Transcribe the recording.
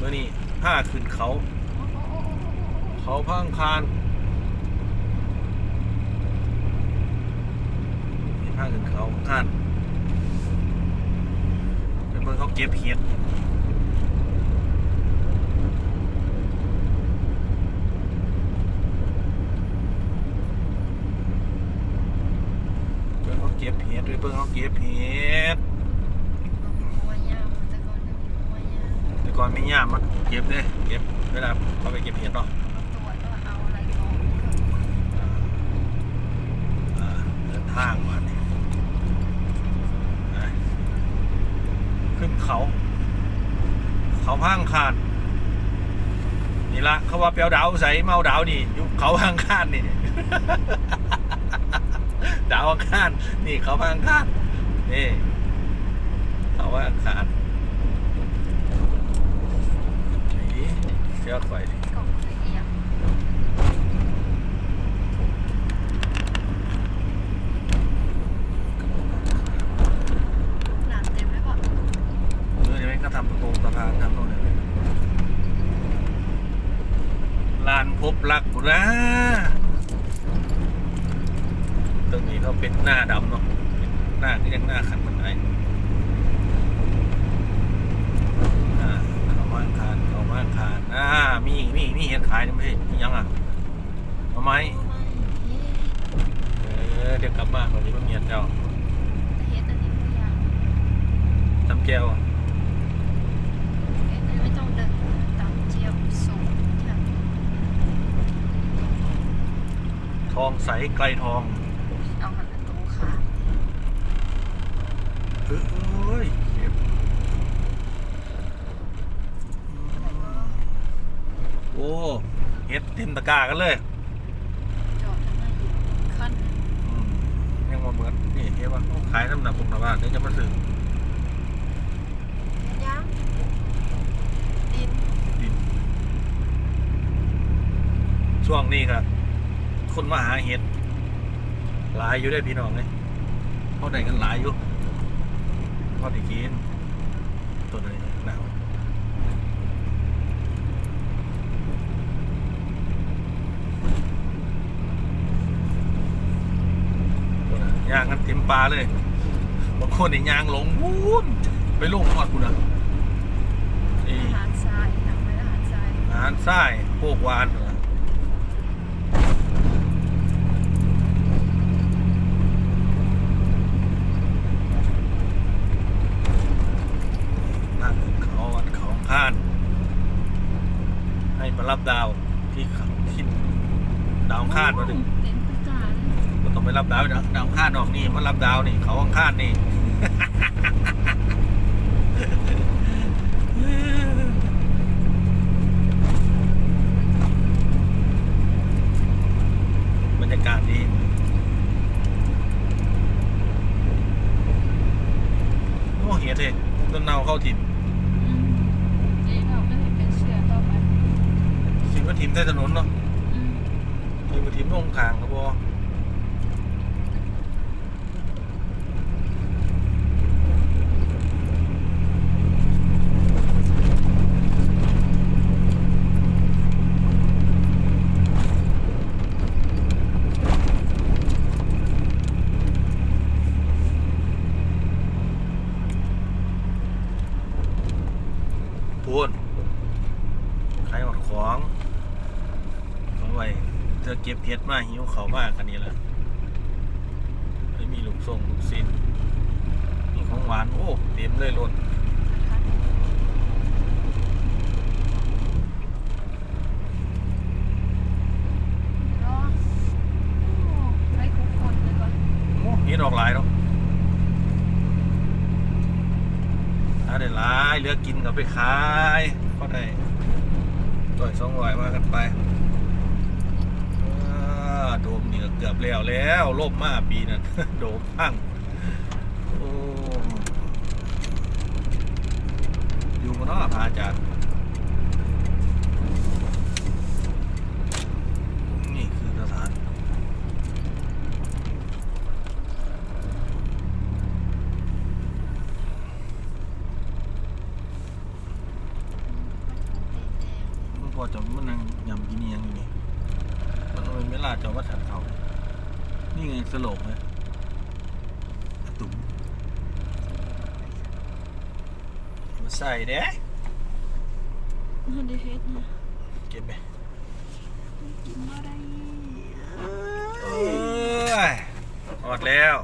เมื่อนี้ผ้าขึ้นเขา เขาพังคานนี่ผ้าขึ้นเขาคานไปเบิ่งเขาเก็บเห็ดเบิ่งเขาเก็บเห็ดไปเบิ่งเขาเก็บเห็ด หัวยาวแต่ก่อนหัวยาว แต่ ก่อนไม่ยากมันเก็บเลยเก็บเวลาเขาไปเก็บเห็ดเนาะตรวจว่าเอเดินทางมาเนี่ยขึ้นเขา เขาพังคานนี่ละเขาว่าเปียวดาวใส่เมาดาวนี่อยู่เขาพังคานนี่ดาวอังคารนี่เขาพังคานนี่เขาพังคานนี่ เชือกไฟดิกล่องละเอียดน้ำเต็มแล้วก็เออเดี๋ยวแม่งก็ทำประตูสะพานทำตรงนี้ลานพบรักบุนะตรงนี้เขาเป็นหน้าดำเนาะเป็นหน้าที่ยังหน้าขันบันไดอ่าเขามาคานเขามาคานอ่า มีมีมีเห็ดขายนี่ไม่ใช่มียังอะเอาไหมไม่เฮ็ดเออเดี๋ยวกลับมาตอนนี้มันเมียนเจ้าเฮ็ดอันนี้ทุกอย่างทำแก้วอะเฮ็ดอันนี้ไม่ต้องเดินตามเจียวสูงค่ะทองใสไกลทองเอาหันประตูค่ะเอ้ยเก็บโอ้เฮ็ดเต็มตะกร้ากันเลยจอดทำไมขั้นอืมยังมาเหมือนนี่เฮ็ดว่าเขาขายน้ำหนักตรงหน้าบ้านเดี๋ยวจะมาซื้อย่างดินดินช่วงนี้ครับคนมาหาเห็ดหลายอยู่ได้อพี่น้องเลยเขาได้กันหลายอยู่พอได้กินตัวไหนหนาวตัวน่ะย่างกันเต็ม ปลาเลยบางคนนี่ย่างหลงวูนไปลงทอดกูนะนี่อาหารทรายทำไว้อาหารทรายอาหารไส้พวกหวานเหรอนั่งเขาวัดเขาข้าน ให้มารับดาวที่เขาที่ดาวข้านมาถึง เต็น ตะการก็ต้องไปรับดาวนะดาวข้านออกนี่มารับดาวนี่ เขาข้านนี่บรรยากาศดีโอ้เหี้ยเท่ต้นเนาเข้าถิ่นอืมนี่เราไม่ได้เป็นเสือต่อไปคิดว่าทีมใต้ถนนเนาะอืมทีมว่าทีมลงทางครับบอพูนใครหมดของเอาไว้เธ อเก็บเห็ดมาหิวเขามากกันนี่แหละไม่มีลูกส่งลูกซินมีของหวาน โอ้ เต็มเลยรถนเลยก่อนดอกหลายเนาะหาได้หลายเหลือกินก็ไปขายก็ได้ต่อยสองร้อยว่ากันไปอ่าโดมนี่ก็เกือบแล่มมาปีนั้นโดมพังอ้อยู่มานาะพระอาจารย์นี่คือสถานพอจะมานั่งยำกินเนียงอยู่นี่มันเป็นเวลาจะว่าถัดเขา นี่ไงสลบเลยตุ๋มมาใส่เด้มันได้เฮ็ดเนี่ยกินไหมกินอะไรเอ้ยอดแล้ว